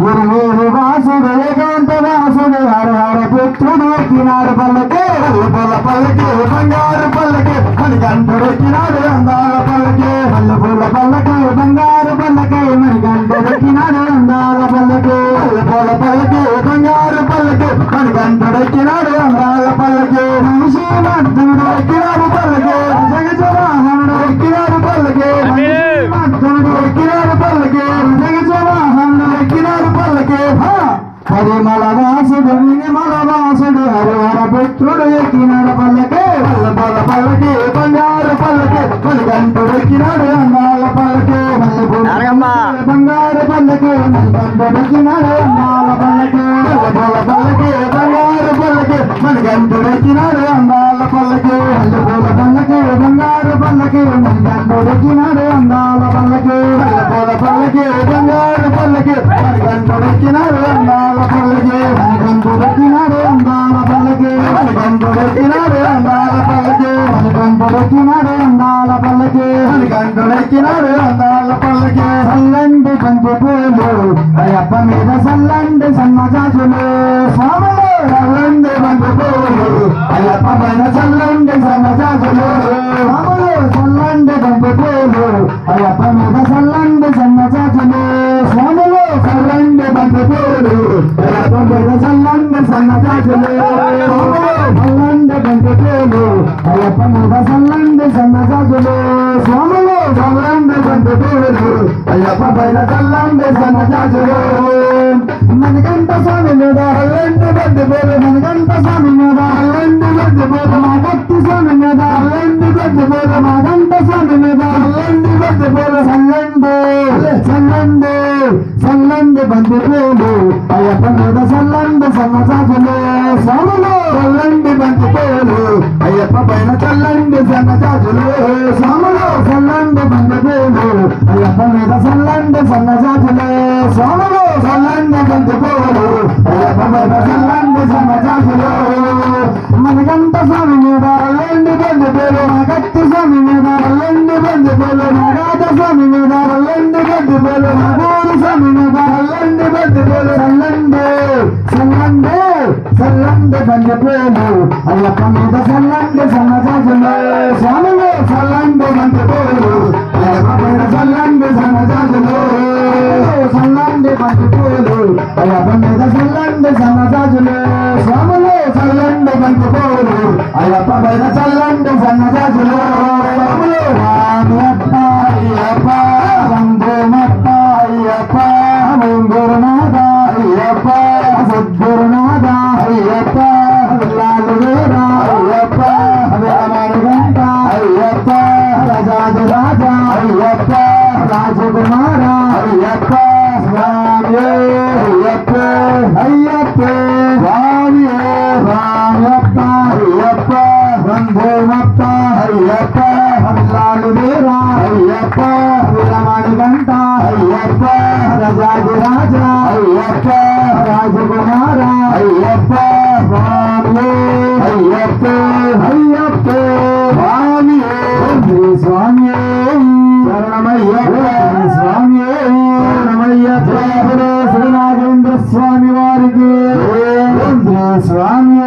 గురువేరు వాసుడు ఏకాంత వాసుడు హర హర పుత్రుడు ఎక్కినాడు పల్లకి పల్ల పల్లకి బంగారు పల్లకి మణికంఠుడు ఎక్కినాడు అందాల పల్లకి పల్లె పూల పల్లకి బంగారు పరిమళ వాసుడు నిర్మల వాసుడు హరిహర పుత్రుడు ఎక్కినాడు పల్లకి పల్ల పల్ల పల్లకి బంగారు పల్లకి మణికంఠుడు ఎక్కినాడు అందాల పల్లకి. బంగారు పల్లకి మణికంఠుడు ఎక్కినాడు అందాల పల్లకి పల్ల పల్ల పల్లకి బంగారు పల్లకి మణికంఠుడు ఎక్కినాడు అందాల పల్లకి మల్లె పూల పల్లకి బంగారు పల్లకి మణికంఠుడు అందాల పల్లకి మల్లె పూల పల్లకి బంగారు పల్లకి మణికంఠుడు అందాల పల్లకి మణికంఠుడు అందాల పల్లకి మణికంఠుడు అందాల పల్లకి మణికంఠుడు అందాల పల్లకి మణికంఠుడు అందాల పల్లకి. సల్లండి కంటి పూలు అయ్యప్ప మీద సల్లండి సన్నజాజులు స్వాములు సల్లండి కంటి పూలు అయ్యప్ప పైన సల్లండి సన్నజాజులు అయ్యప్ప మీద చల్లండి సల్లండి సన్నజాజులు స్వాములు చల్లండి పంచి అయ్యప్ప మీద సల్లండి సన్నజాజులు సల్లండి చల్లండి పూలు అయ్యప్ప మీద చల్లండి సల్లండి సన్నజాజులు స్వాములు చల్లండి పంచి పూలు అయ్యప్ప పైన సల్లండి సన్నజాజులు మనకంట స్వామి మీద హల్లండి బండి పోలు మనకంట స్వామి మీద హల్లండి బండి చల్లండి మంచి పేరు. అయ్యప్ప పైన చల్లండి సన్న జాజులు సల్లండి బండి పోలు అయ్యప్ప మీద సల్లండి సన్నజాజులు స్వాములు సల్లండి బండి పోలు అయ్యప్ప మీద సల్లండి సన్నజాజులు సల్లండి బండి పోలు అయ్యప్ప మీద సల్లండి సన్నజాజులు స్వాములు సల్లండి బండి పోలు అయ్యప్ప మీద సల్లండి సన్నజాజులు స్వాములు రామయ్యప్ప అయ్యప్ప వందేమప్ప అయ్యప్ప గురునాథ అయ్యప్ప రాజాది రాజా అయ్యప్ప రాజకుమార అయ్యప్ప స్వామి అయ్యప్ప అయ్యప్ప స్వామి శ్రీ స్వామి శరణమయ్యప్ప స్వామి శరణమయ్యప్ప శ్రీనాగేంద్ర స్వామి వారికి శ్రీ స్వామి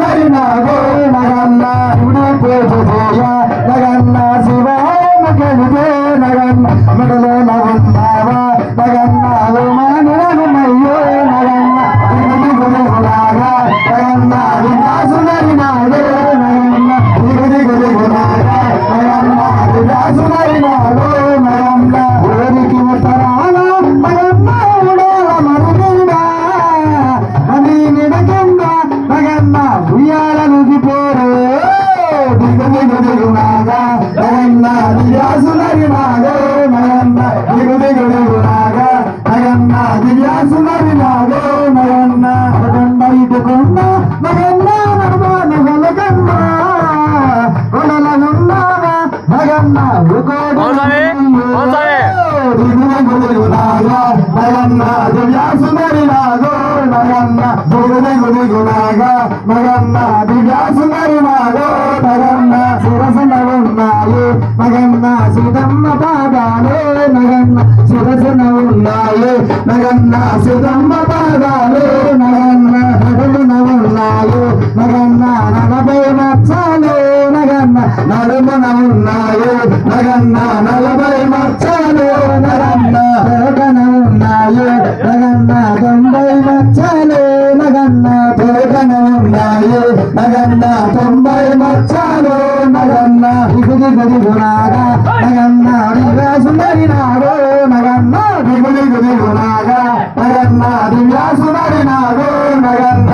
నగన్న శివ పూజ చేయ నగన్న శివాయన కలిగే నగన్న మెడలో ఉయ్యాల నుదిపోరు దిగు దిగు దిగు నాగా నగన్న దివ్యాసునరి నాగో నగన్న దిగు దిగు దిగు నాగా నగన్న దివ్యాసునరి నాగో నగన్న కొండ ఇటుకున్న నగన్న నడమ నగలకన్న కొడల ఉన్నావా నగన్న స్వామి, అవును స్వామి. నగన్న దివ్యాసుందరి నాగో మగన్న గురుని గురి గుణాగ మగన్న దివ్యాసుందరి నాగో మగన్న శిరసున ఉన్నాయి నగన్న సీతమ్మ పాదాలు మగన్న శిరసున ఉన్నాయి మగన్న సుధమ్మ పాదాలు మగన్న నడుమున ఉన్నాయి మగన్న నలభై మచ్చాలు మగన్న నడుమున ఉన్నాయి మగన్న నలభై మచ్చాలు మగన్న తోటన ఉన్నాయి మగన్న తొంభై నగన్న తొంభై మచ్చాలు నగన్న దిగుది గదిగునాగా నగన్న దివ్యా సుందరి నాగో నగన్న దిగుది గదిగునాగా నగన్న దివ్యా సుందరి నాగో నగన్న